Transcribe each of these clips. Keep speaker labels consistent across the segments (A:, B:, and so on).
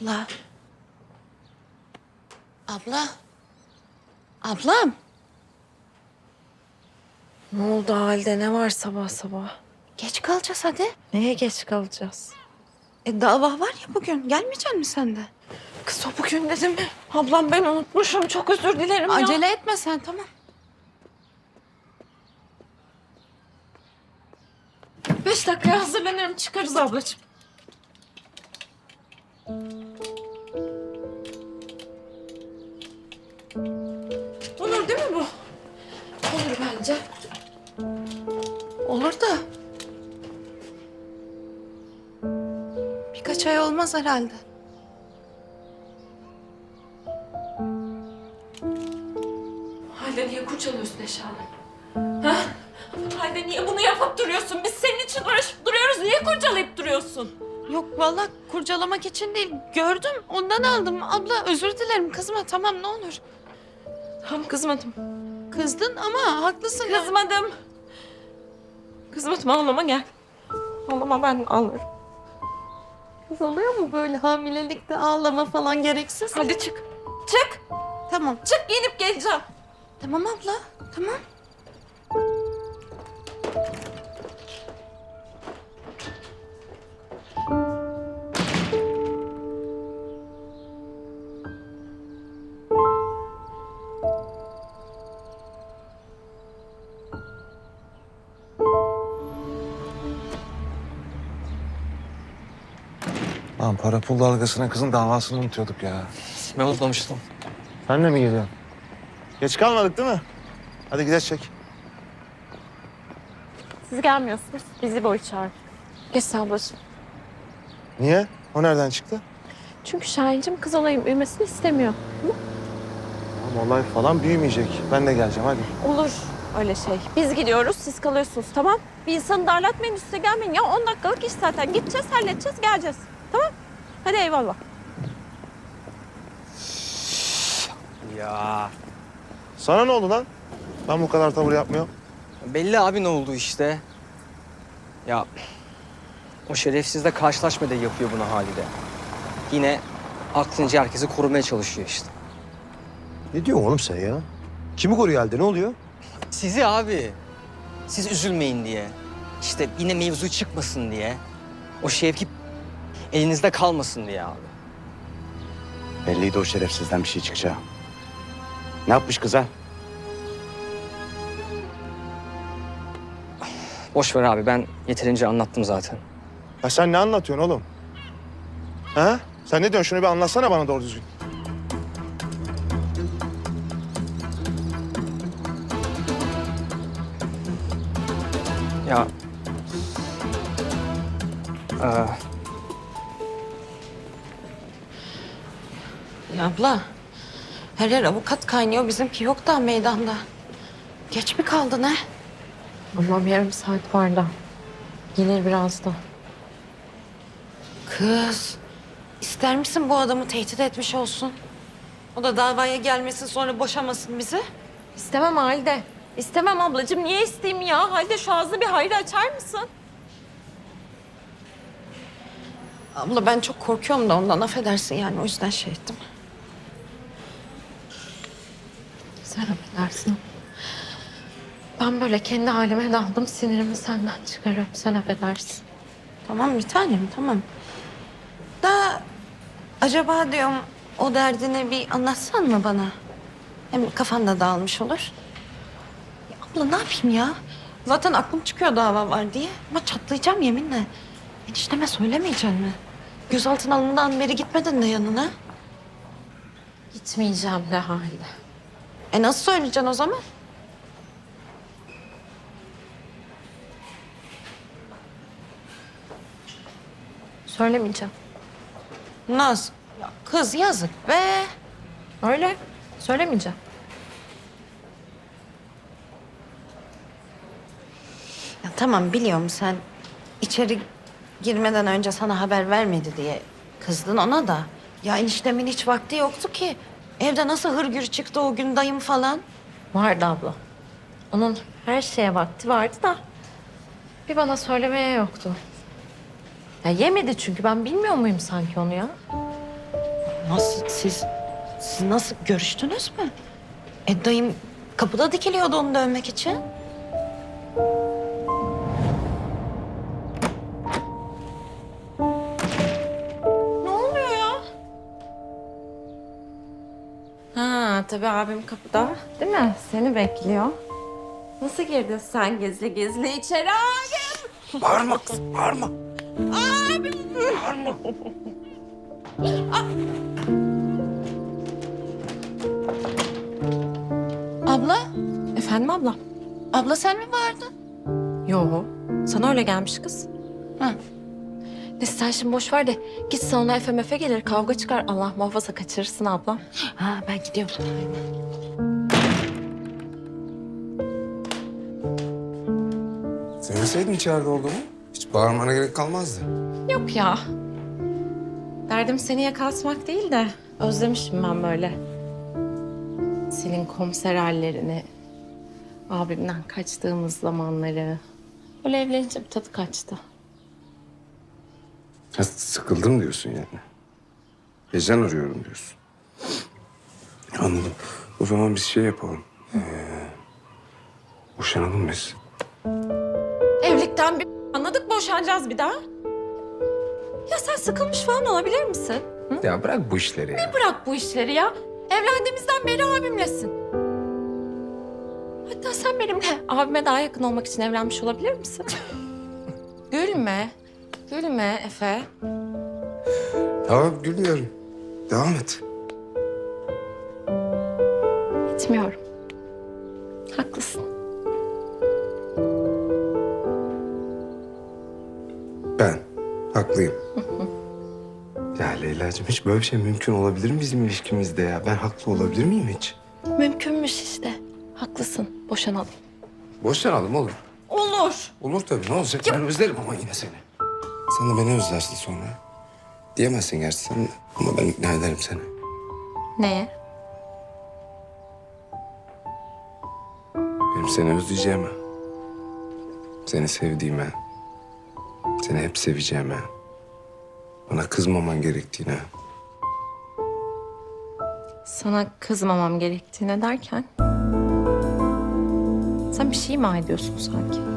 A: Abla. Abla. Ablam.
B: Ne oldu halde? Ne var sabah sabah?
A: Geç kalacağız hadi.
B: Neye geç kalacağız?
A: E, dava var ya bugün. Gelmeyecek misin sen de?
B: Kız o bugün dedi mi? Ablam ben unutmuşum. Çok özür dilerim ya.
A: Acele etme sen tamam.
B: Beş dakikaya hazırlanırım. Çıkarız ablacığım. Olur değil mi bu? Olur bence.
A: Olur da. Birkaç ay olmaz herhalde.
B: Halde niye kurcalıyorsun eşyalarını? Ha? Halde niye bunu yapıp duruyorsun? Biz senin için uğraşıp duruyoruz. Niye kurcalayıp duruyorsun?
A: Yok vallahi kurcalamak için değil. Gördüm ondan aldım. Abla özür dilerim kızma tamam ne olur.
B: Tamam kızmadım.
A: Kızdın ama haklısın.
B: Kızmadım. Kızmadım ağlama gel. Ağlama ben ağlarım.
A: Kız oluyor mu böyle hamilelikte ağlama falan gereksiz?
B: Hadi çık. Çık.
A: Tamam.
B: Çık giyinip geleceğim.
A: Tamam abla. Tamam.
C: Lan para pul dalgasına kızın davasını unutuyorduk ya.
D: Ben unutmamıştım.
C: Sen de mi geliyorsun? Geç kalmadık değil mi? Hadi gidelim çek.
B: Siz gelmiyorsunuz. Bizi boy çağır. Geç sen ablacığım.
C: Niye? O nereden çıktı?
B: Çünkü Şahin'cim kız olayım büyümesini istemiyor.
C: Tamam, olay falan büyümeyecek. Ben de geleceğim hadi.
B: Olur öyle şey. Biz gidiyoruz, siz kalıyorsunuz tamam? Bir insanı darlatmayın, üstüne gelmeyin. Ya 10 dakikalık iş zaten. Gideceğiz, halledeceğiz, geleceğiz. Hadi eyvallah.
D: Ya
C: Sana ne oldu lan? Ben bu kadar tavır yapmıyorum.
D: belli abi ne oldu işte. Ya o şerefsizle karşılaşma da yapıyor bunu Halide. Yine aklınca herkesi korumaya çalışıyor işte.
E: Ne diyorsun oğlum sen ya? Kimi koruyor halde ne oluyor?
D: Sizi abi. Siz üzülmeyin diye. İşte yine mevzu çıkmasın diye. O Şevki elinizde kalmasın diye abi.
E: Belliydi o şerefsizden bir şey çıkacağı. Ne yapmış kıza?
D: Boş ver abi ben yeterince anlattım zaten.
C: Ya sen ne anlatıyorsun oğlum? Ha? Sen ne diyorsun? Şunu bir anlatsana bana doğru düzgün.
D: Ya Ee,
A: Ya abla. Her yer avukat kaynıyor. Bizimki yok daha meydanda. Geç mi kaldı ne?
B: Allah'ım yarım saat var da. Gelir birazdan.
A: Kız. ister misin bu adamı tehdit etmiş olsun? O da davaya gelmesin sonra boşamasın bizi.
B: İstemem Halide. İstemem ablacığım. Niye isteyeyim ya? Halide şu ağzını bir hayra açar mısın?
A: Abla ben çok korkuyorum da ondan affedersin yani o yüzden şey ettim.
B: Sen affedersin. Ben böyle kendi halime daldım. Sinirimi senden çıkarıyorum. Sen affedersin.
A: Tamam bir tanem tamam. Da acaba diyorum o derdini bir anlatsan mı bana? Hem kafan da dağılmış olur. Ya abla ne yapayım ya? Zaten aklım çıkıyor dava var diye. Ama çatlayacağım yeminle. Enişteme söylemeyeceksin mi? Gözaltına alındığından beri gitmedin de yanına.
B: Gitmeyeceğim de Halide.
A: E nasıl söyleyeceksin o zaman?
B: Söylemeyeceğim.
A: Naz. Ya kız yazık be.
B: Öyle. Söylemeyeceğim.
A: Ya tamam biliyorum sen içeri girmeden önce sana haber vermedi diye kızdın ona da. Ya eniştemin hiç vakti yoktu ki. Evde nasıl hırgür çıktı o gün dayım falan.
B: Vardı abla. Onun her şeye vakti vardı da bir bana söylemeye yoktu. Ya yemedi çünkü ben bilmiyor muyum sanki onu ya?
A: Nasıl siz siz nasıl görüştünüz mü? E dayım kapıda dikiliyordu onu dövmek için.
B: Tabii abim kapıda değil mi? Seni bekliyor. Nasıl girdin sen gizli gizli içeri abim?
E: Bağırma kız, bağırma.
A: Abla,
B: Efendim abla?
A: abla sen mi vardın?
B: Yo. Sana öyle gelmiş kız.
A: Ha.
B: Neyse sen şimdi boş ver de git salona FMF gelir kavga çıkar. Allah muhafaza kaçırırsın abla.
A: Ha ben gidiyorum.
F: Sevmeseydin içeride olduğumu hiç bağırmana gerek kalmazdı.
B: Yok ya. Derdim seni yakaltmak değil de özlemişim ben böyle. Senin komiser hallerini, abimden kaçtığımız zamanları. Böyle evlenince bir tadı kaçtı.
F: Ha, sıkıldım diyorsun yani. Heyecan arıyorum diyorsun. Anladım. O zaman biz şey yapalım. Ee, boşanalım biz.
B: Evlilikten bir anladık boşanacağız bir daha. Ya sen sıkılmış falan olabilir misin?
F: Ya bırak bu işleri ya.
B: Bırak bu işleri ya. Evlendiğimizden beri abimlesin. Hatta sen benimle abime daha yakın olmak için evlenmiş olabilir misin? gülme. Gülme Efe.
F: Tamam gülmüyorum. Devam et.
B: Etmiyorum. Haklısın.
F: Ben haklıyım. ya Leyla'cığım hiç böyle bir şey mümkün olabilir mi bizim ilişkimizde ya? Ben haklı olabilir miyim hiç?
B: Mümkünmüş işte. Haklısın. Boşanalım.
F: Boşanalım olur.
B: Olur.
F: Olur tabii ne olacak? Ben özlerim ama yine seni. Sen de beni özlersin sonra. Diyemezsin gerçi sen de. Ama ben ikna ederim seni.
B: Neye?
F: Benim seni özleyeceğime, seni sevdiğime, seni hep seveceğime, bana kızmaman gerektiğine,
B: Sana kızmamam gerektiğine derken... Sen bir şey ima ediyorsun sanki.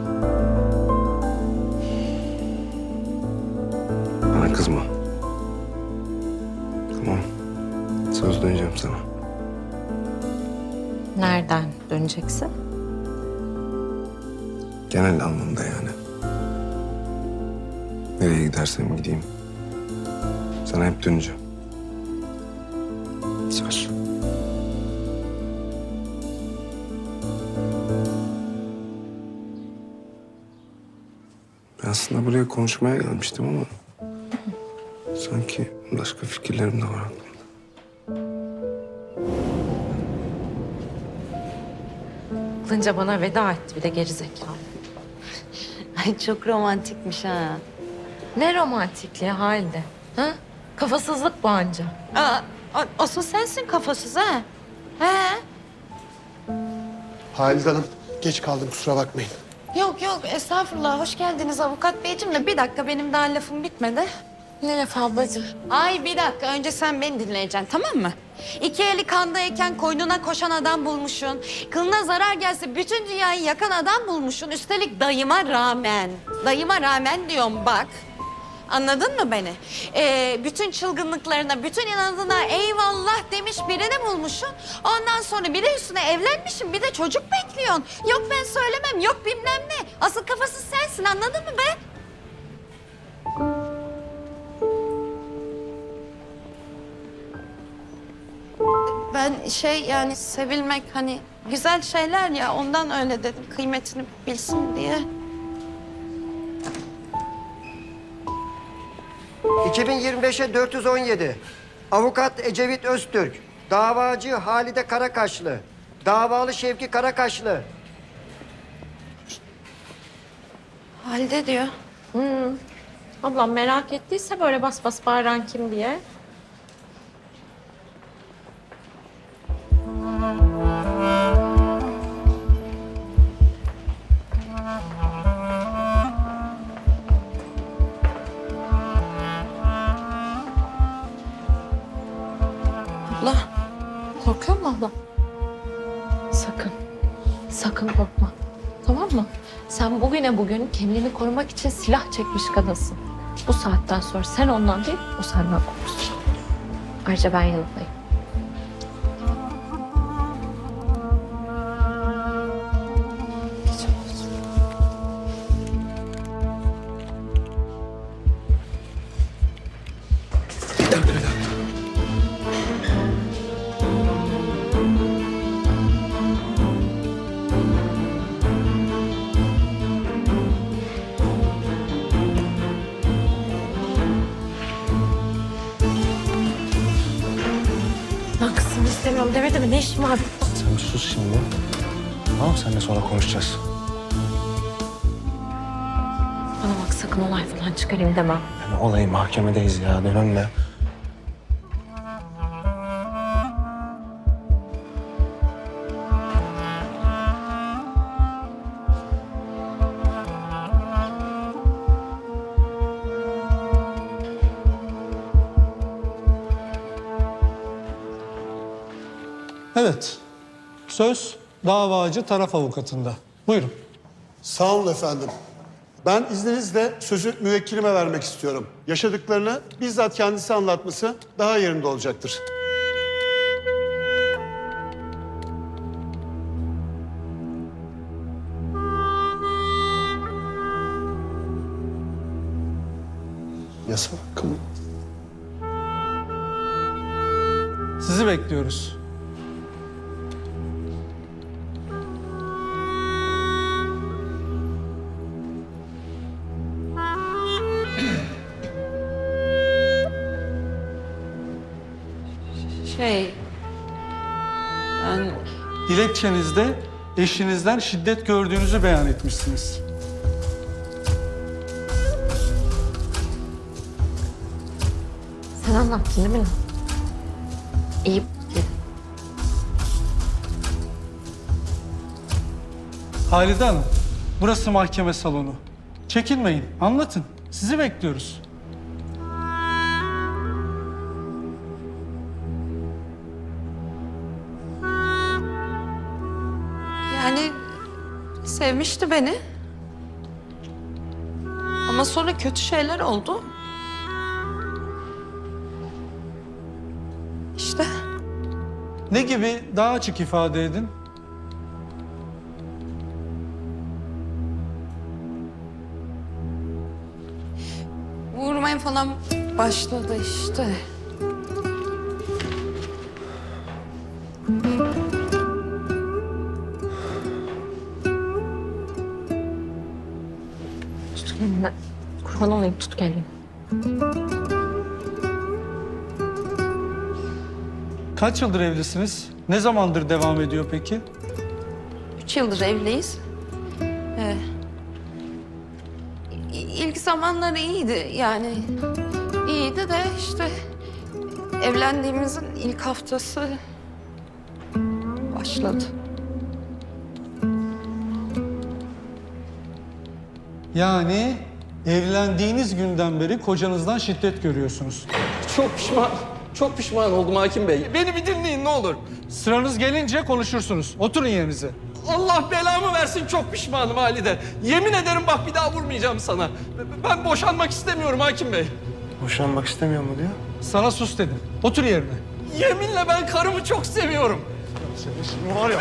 F: Bana kızma. Tamam. Söz döneceğim sana.
B: Nereden döneceksin?
F: Genel anlamda yani. Nereye gidersem gideyim. Sana hep döneceğim. Söz. Ben aslında buraya konuşmaya gelmiştim ama... Sanki başka fikirlerim de var aklımda.
B: Aklınca bana veda etti bir de gerizekalı.
A: Ay çok romantikmiş ha.
B: Ne romantikliği halde. Ha? Kafasızlık bu anca.
A: Aa, a- asıl sensin kafasız ha. He?
G: Halide Hanım, geç kaldım kusura bakmayın.
A: Yok yok estağfurullah hoş geldiniz avukat beyciğim de bir dakika benim daha lafım bitmedi.
B: Ne laf ablacığım?
A: Ay bir dakika önce sen beni dinleyeceksin tamam mı? İki eli kandayken koynuna koşan adam bulmuşsun. Kılına zarar gelse bütün dünyayı yakan adam bulmuşsun. Üstelik dayıma rağmen. Dayıma rağmen diyorum bak. Anladın mı beni? Ee, bütün çılgınlıklarına, bütün inadına eyvallah demiş birini bulmuşsun. Ondan sonra bir de üstüne evlenmişsin, bir de çocuk bekliyorsun. Yok ben söylemem, yok bilmem ne. Asıl kafasız sensin anladın mı be? Ben şey yani sevilmek hani güzel şeyler ya ondan öyle dedim kıymetini bilsin diye.
H: 2025'e 417. Avukat Ecevit Öztürk. Davacı Halide Karakaşlı. Davalı Şevki Karakaşlı.
A: Halde diyor.
B: Ablam merak ettiyse böyle bas bas bağıran kim diye. Sakın korkma. Tamam mı? Sen bugüne bugün kendini korumak için silah çekmiş kadınsın. Bu saatten sonra sen ondan değil, o senden korksun. Ayrıca ben yanındayım. Sakın olay falan çıkarayım demem.
C: Yani olayı mahkemedeyiz ya. Dön önüne.
I: Evet. Söz davacı taraf avukatında. Buyurun.
G: Sağ olun efendim. Ben izninizle sözü müvekkilime vermek istiyorum. Yaşadıklarını bizzat kendisi anlatması daha yerinde olacaktır. Yasa hakkımı.
I: Sizi bekliyoruz. Dilekçenizde eşinizden şiddet gördüğünüzü beyan etmişsiniz.
B: Sen anlattın değil mi? İyi.
I: Halide Hanım, burası mahkeme salonu. Çekinmeyin, anlatın. Sizi bekliyoruz.
A: Sevmişti beni. Ama sonra kötü şeyler oldu. İşte
I: Ne gibi daha açık ifade edin.
A: vurmaya falan başladı işte.
I: Kaç yıldır evlisiniz? Ne zamandır devam ediyor peki?
A: Üç yıldır evliyiz. Ee, ilk zamanları iyiydi yani. iyiydi de işte evlendiğimizin ilk haftası başladı.
I: Yani evlendiğiniz günden beri kocanızdan şiddet görüyorsunuz.
J: Çok pişman, çok pişman oldum Hakim Bey. Beni bir dinleyin ne olur.
I: Sıranız gelince konuşursunuz. Oturun yerinize.
J: Allah belamı versin çok pişmanım Halide. Yemin ederim bak bir daha vurmayacağım sana. Ben boşanmak istemiyorum Hakim Bey.
C: Boşanmak istemiyor mu diyor?
I: Sana sus dedim. Otur yerine.
J: Yeminle ben karımı çok seviyorum.
C: Var ya.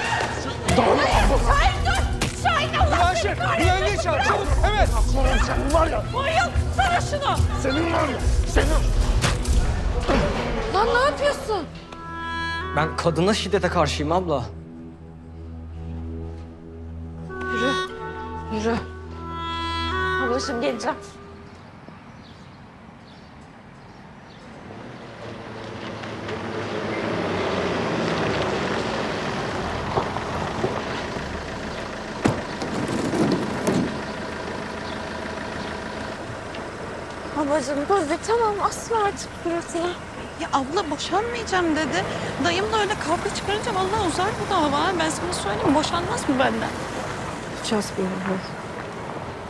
I: Ayşe, güvenliği çağır. Çabuk, evet.
B: Lan ne yapıyorsun?
D: Ben kadına şiddete karşıyım abla.
B: Yürü. Yürü. Ablacığım geleceğim. Ablacığım bir tamam asma artık suratına.
A: Ya abla boşanmayacağım dedi. Dayım da öyle kavga çıkarınca vallahi uzar bu dava. Ben sana söyleyeyim boşanmaz mı benden?
B: Çaz bir.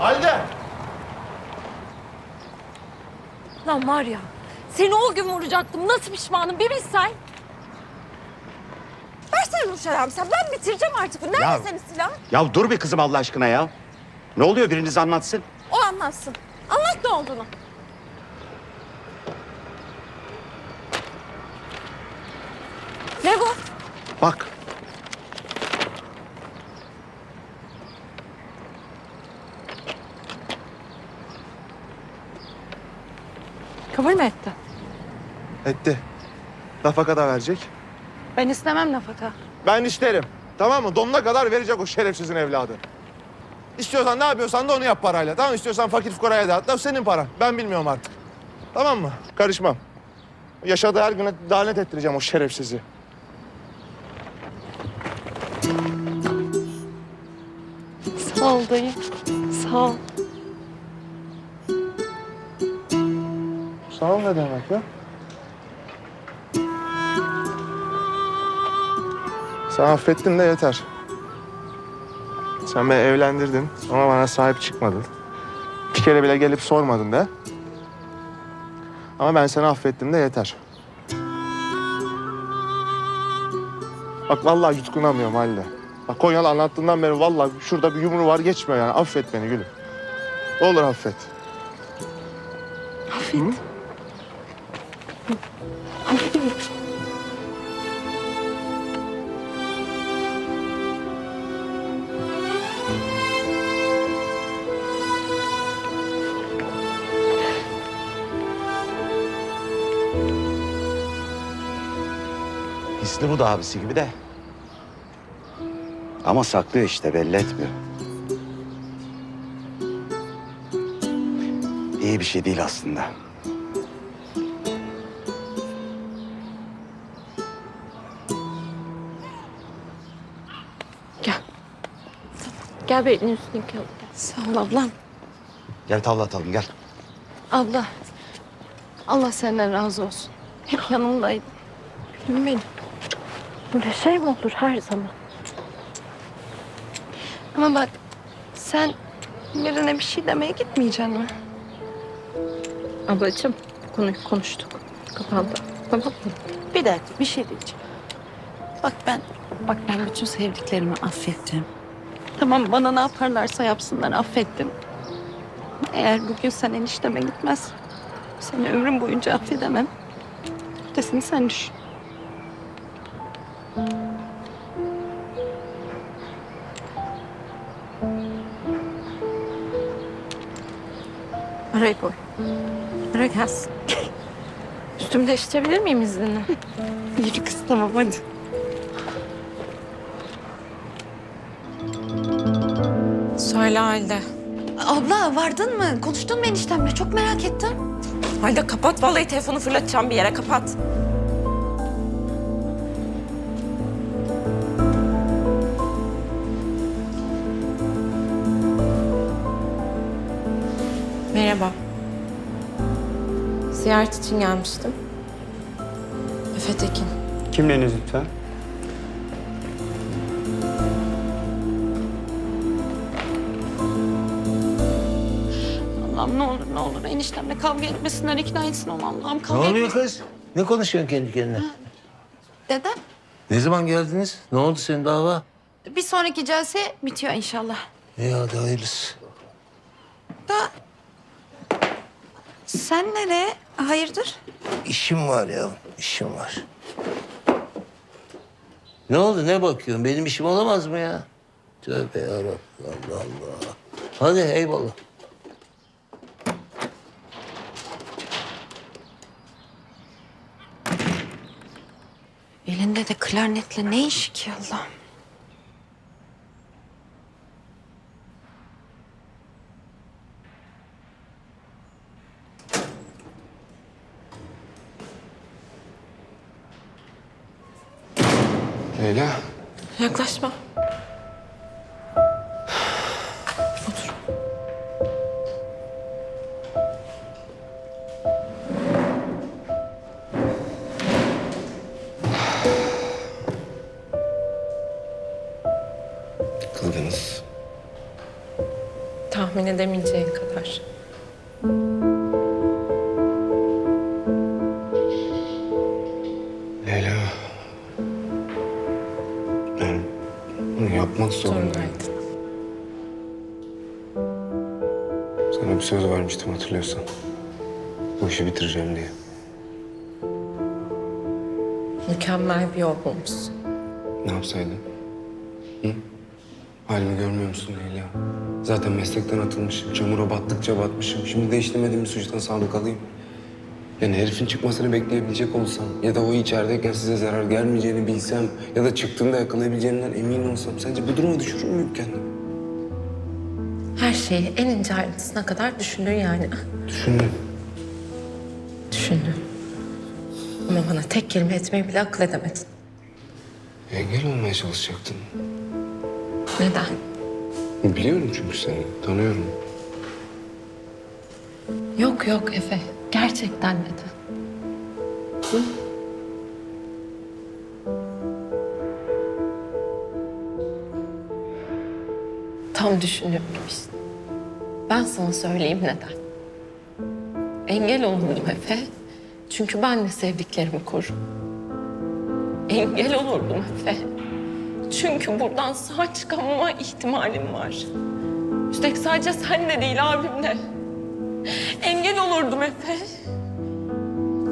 G: Halide!
B: Lan var ya seni o gün vuracaktım. Nasıl pişmanım bir bilsen.
A: Versene konuşacağım sen. Ben bitireceğim artık. Nerede
E: Ya-
A: senin silah?
E: Ya dur bir kızım Allah aşkına ya. Ne oluyor biriniz anlatsın.
A: O anlatsın. Anlat ne olduğunu. Ne bu?
C: Bak.
A: Kabul mü etti?
C: Etti. Nafaka da verecek.
A: Ben istemem nafaka.
C: Ben isterim. Tamam mı? Donuna kadar verecek o şerefsizin evladı. İstiyorsan ne yapıyorsan da onu yap parayla. Tamam mı? İstiyorsan fakir fukaraya dağıt. Da senin paran. Ben bilmiyorum artık. Tamam mı? Karışmam. Yaşadığı her güne lanet ettireceğim o şerefsizi.
A: Sağ ol dayı. Sağ ol.
C: Sağ ol ne demek ya? Sen affettin de yeter. Sen beni evlendirdin ama bana sahip çıkmadın. Bir kere bile gelip sormadın da. Ama ben seni affettim de yeter. Bak vallahi yutkunamıyorum Halide. Bak Konyalı anlattığından beri vallahi şurada bir yumru var geçmiyor yani. Affet beni gülüm. Olur affet.
E: Hisli bu da abisi gibi de. Ama saklıyor işte belli etmiyor. İyi bir şey değil aslında.
A: Gel bir elini üstüne koy. Sağ ol ablam.
E: Gel tavla atalım gel.
A: Abla. Allah senden razı olsun. Hep yanımdaydın. Gülüm benim. Böyle şey mi olur her zaman? Ama bak sen birine bir şey demeye gitmeyeceksin mi?
B: Ablacığım konuyu konuştuk. Kapandı. Tamam mı?
A: Bir dakika bir şey diyeceğim. Bak ben, bak ben bütün sevdiklerimi affettim. Tamam bana ne yaparlarsa yapsınlar affettim. Eğer bugün sen enişteme gitmez, seni ömrüm boyunca affedemem. Ötesini sen düşün. Arayı koy. Gelsin. Üstümü değiştirebilir miyim izninle? Yürü kız tamam hadi.
B: Söyle Halide.
A: Abla vardın mı? Konuştun mu eniştemle? Çok merak ettim.
B: Halide kapat vallahi telefonu fırlatacağım bir yere kapat. Ziyaret için gelmiştim. Efe Tekin.
F: Kimliğiniz lütfen?
A: Allah'ım ne olur ne olur eniştemle kavga etmesinler ikna etsin onu Allah'ım
K: Ne
A: kavga etmesin.
K: oluyor kız? Ne konuşuyorsun kendi kendine?
A: Dedem
K: Ne zaman geldiniz? Ne oldu senin dava?
A: bir sonraki celse bitiyor inşallah.
K: İyi hadi hayırlısı.
A: Da sen nereye? Hayırdır?
K: İşim var ya, işim var. Ne oldu, ne bakıyorsun? Benim işim olamaz mı ya? Tövbe yarabbim, Allah Allah. Hadi eyvallah.
A: Elinde de klarnetle ne işi ki Allah'ım?
F: Leyla.
B: Yaklaşma.
F: Kıldınız.
B: Tahmin edemeyeceğin
F: Bir
B: yol bulmuşsun.
F: Ne yapsaydım? Hı? Halimi görmüyor musun Leyla? Zaten meslekten atılmışım. Çamura battıkça batmışım. Şimdi de işlemediğim bir suçtan sadık alayım. Yani herifin çıkmasını bekleyebilecek olsam ya da o içerideyken size zarar gelmeyeceğini bilsem ya da çıktığında yakalayabileceğinden emin olsam sence bu duruma düşürür müyüm kendimi?
B: Her şeyi en ince ayrıntısına kadar düşündün yani.
F: Düşündüm.
B: Düşündün. Ama bana tek kelime etmeyi bile akıl edemedin.
F: Engel olmaya çalışacaktın.
B: Neden?
F: Biliyorum çünkü seni. Tanıyorum.
B: Yok yok Efe. Gerçekten neden? Hı? Tam düşünüyorum işte. Ben sana söyleyeyim neden. Engel olurdum Efe. Çünkü ben de sevdiklerimi korurum. Engel olurdum Efe. Çünkü buradan sağ çıkamama ihtimalim var. Üstelik sadece sen de değil abim de. Engel olurdum Efe.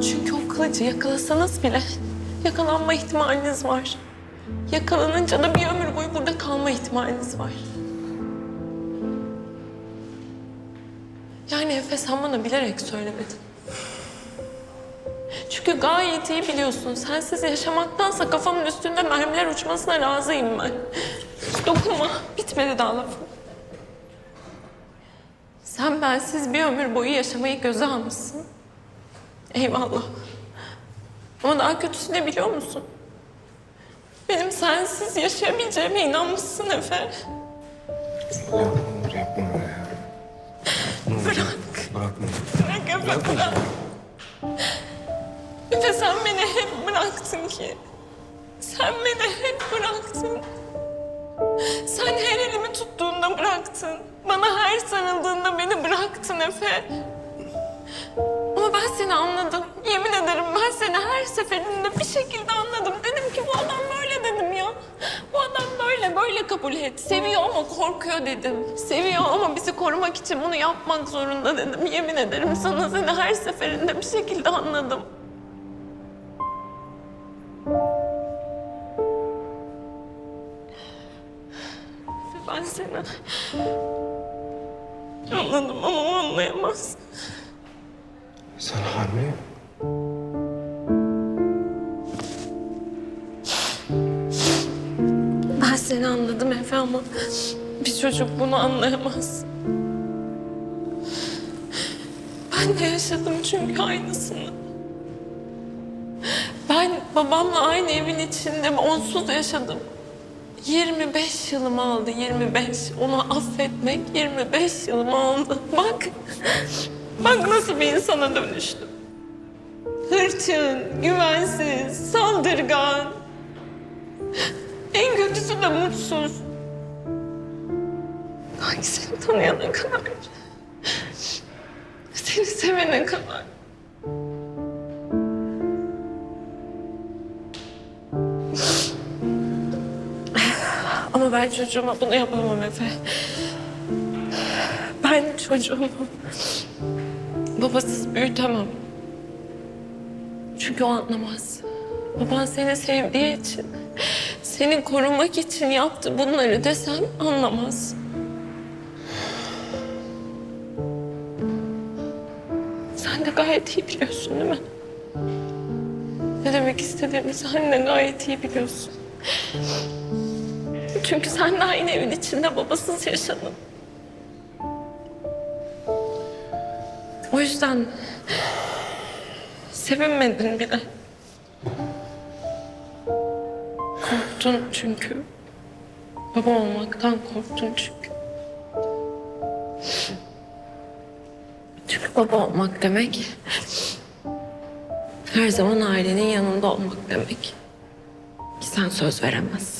B: Çünkü o kılıcı yakalasanız bile yakalanma ihtimaliniz var. Yakalanınca da bir ömür boyu burada kalma ihtimaliniz var. Yani Efe sen bana bilerek söylemedin. Çünkü gayet iyi biliyorsun. Sensiz yaşamaktansa kafamın üstünde mermiler uçmasına razıyım ben. Dokunma. Bitmedi daha lafım. Sen bensiz bir ömür boyu yaşamayı göze almışsın. Eyvallah. Ama daha kötüsü ne biliyor musun? Benim sensiz yaşayabileceğime inanmışsın Efe.
F: Ya ne olur yapma böyle ya. Olur
B: Bırak.
F: Bırakma.
B: Bırak Efe bırak. Efe sen beni hep bıraktın ki. Sen beni hep bıraktın. Sen her elimi tuttuğunda bıraktın. Bana her sarıldığında beni bıraktın Efe. Ama ben seni anladım. Yemin ederim ben seni her seferinde bir şekilde anladım. Dedim ki bu adam böyle dedim ya. Bu adam böyle böyle kabul et. Seviyor ama korkuyor dedim. Seviyor ama bizi korumak için bunu yapmak zorunda dedim. Yemin ederim sana seni her seferinde bir şekilde anladım. Ben seni anladım ama o anlayamaz.
F: Sen hamile
B: Ben seni anladım Efe ama bir çocuk bunu anlayamaz. Ben de yaşadım çünkü aynısını. Ben babamla aynı evin içinde onsuz yaşadım. 25 yılımı aldı, 25. Onu affetmek 25 yılımı aldı. Bak, bak nasıl bir insana dönüştüm. Hırçın, güvensiz, saldırgan. En kötüsü de mutsuz. Ay seni tanıyana kadar. Seni sevene kadar. Ben çocuğuma bunu yapamam Efe. Ben çocuğumu babasız büyütemem. Çünkü o anlamaz. Baban seni sevdiği için, seni korumak için yaptı bunları desem anlamaz. Sen de gayet iyi biliyorsun değil mi? Ne demek istediğimi sen de gayet iyi biliyorsun. Çünkü sen de aynı evin içinde babasız yaşadın. O yüzden sevinmedin bile. Korktun çünkü. Baba olmaktan korktun çünkü. Çünkü baba olmak demek her zaman ailenin yanında olmak demek. Ki sen söz veremezsin.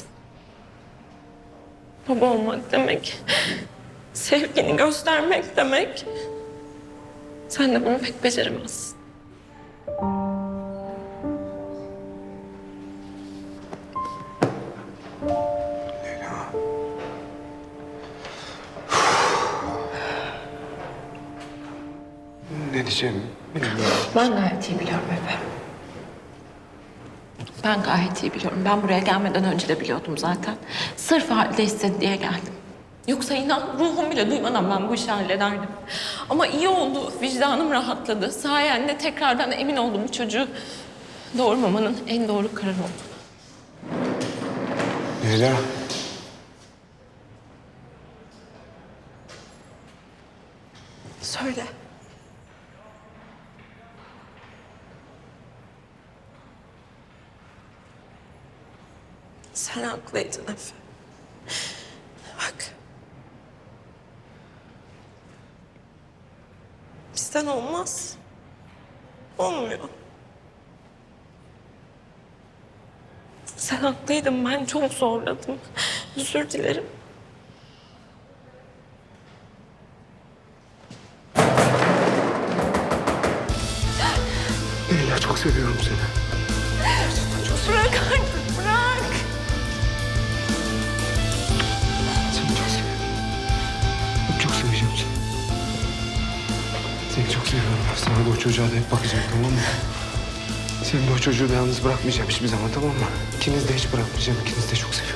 B: Baba olmak demek sevgini göstermek demek. Sen de bunu pek beceremezsin.
F: ne diyeceğimi bilmiyorum.
B: Ben gayet iyi biliyorum Efe. Ben gayet iyi biliyorum. Ben buraya gelmeden önce de biliyordum zaten. Sırf halde istedi diye geldim. Yoksa inan ruhum bile duymadan ben bu işi hallederdim. Ama iyi oldu. Vicdanım rahatladı. Sayende tekrardan emin oldum bu çocuğu doğurmamanın en doğru karar oldu.
F: Leyla.
B: Söyle. Sen haklıydın Efe. Bak. Bizden olmaz. Olmuyor. Sen haklıydın. Ben çok zorladım. Özür dilerim.
F: Leyla çok seviyorum seni.
B: Bırak artık,
F: Sana da o çocuğa da hep bakacağım tamam mı? Seni de o çocuğu da yalnız bırakmayacağım hiçbir zaman tamam mı? İkiniz de hiç bırakmayacağım. İkinizi de çok seviyorum.